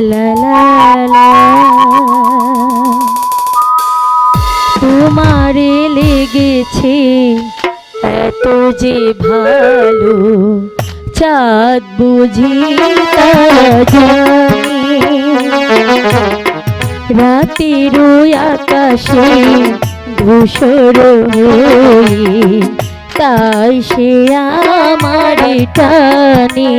লা তোমারে লেগেছে এত যে ভালো চাঁদ বুঝি রাতের আকাশে ধূসর হয়ে তাই সে আমার টানে।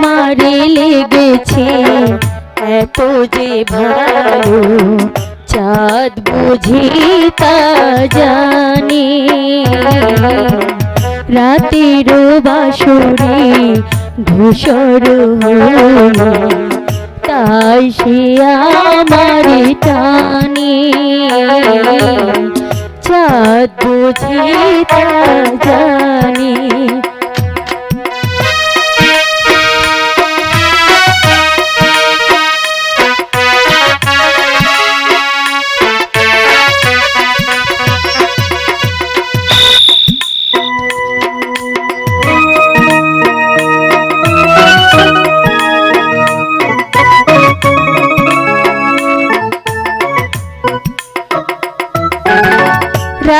তোমারে লেগেছে। এত যে ভালো চাঁদ বুঝি তা জানি। রাতের বাসরে ধূসর তাই সে আমার টানে। চাঁদ বুঝি তা জানি।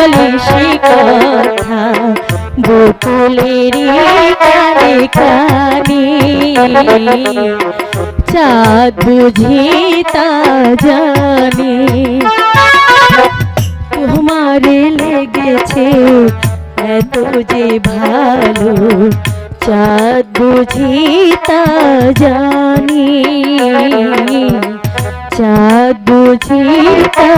বলে সে কথা বকুলের কানে কানে। চাঁদ বুঝি তা জানে। তোমারে লেগেছে এত যে ভালো চাঁদ বুঝি তা জানি। চাঁদ বুঝি তা